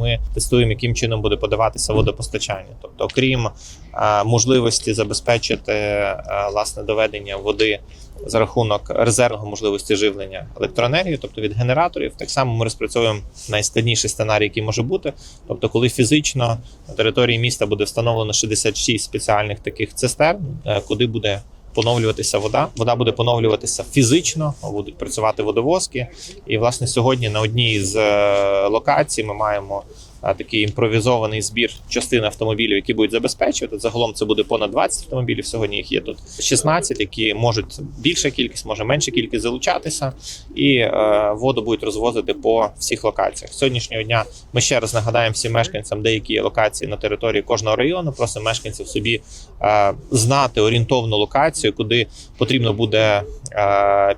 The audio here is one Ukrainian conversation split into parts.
Ми тестуємо, яким чином буде подаватися водопостачання. Тобто, окрім е, можливості забезпечити е, власне доведення води за рахунок резервного можливості живлення електроенергії, тобто від генераторів, так само ми розпрацьовуємо найскладніший сценарій, який може бути. Тобто, коли фізично на території міста буде встановлено 66 спеціальних таких цистерн, е, куди буде поновлюватися вода. Вода буде поновлюватися фізично, будуть працювати водовозки. І власне сьогодні на одній з е, локацій ми маємо такий імпровізований збір частин автомобілів, які будуть забезпечувати. Загалом це буде понад 20 автомобілів. Сьогодні їх є тут 16, які можуть більша кількість, може менша кількість залучатися, і е, воду будуть розвозити по всіх локаціях. Сьогоднішнього дня ми ще раз нагадаємо всім мешканцям, деякі локації на території кожного району. Просимо мешканців собі е, знати орієнтовну локацію, куди потрібно буде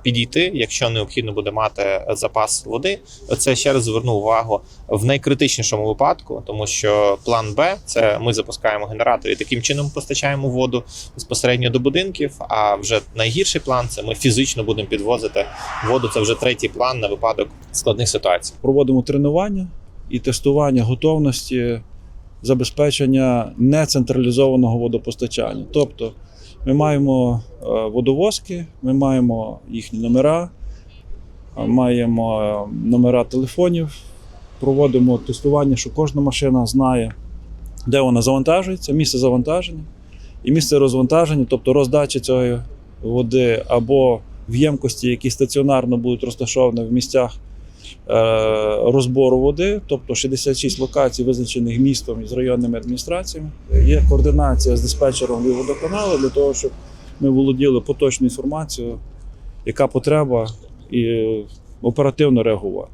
підійти, якщо необхідно буде мати запас води. Це ще раз зверну увагу в найкритичнішому випадку, тому що план Б це ми запускаємо генератор і таким чином постачаємо воду безпосередньо до будинків. А вже найгірший план це ми фізично будемо підвозити воду. Це вже третій план на випадок складних ситуацій. проводимо тренування і тестування готовності забезпечення нецентралізованого водопостачання. Тобто ми маємо е, водовозки, ми маємо їхні номера, е, маємо е, номера телефонів, проводимо тестування, що кожна машина знає, де вона завантажується, місце завантаження. І місце розвантаження, тобто роздача цієї води або в ємкості, які стаціонарно будуть розташовані в місцях розбору води, тобто 66 локацій, визначених містом і з районними адміністраціями. Є координація з диспетчером водоканалу для того, щоб ми володіли поточною інформацією, яка потреба, і оперативно реагувати.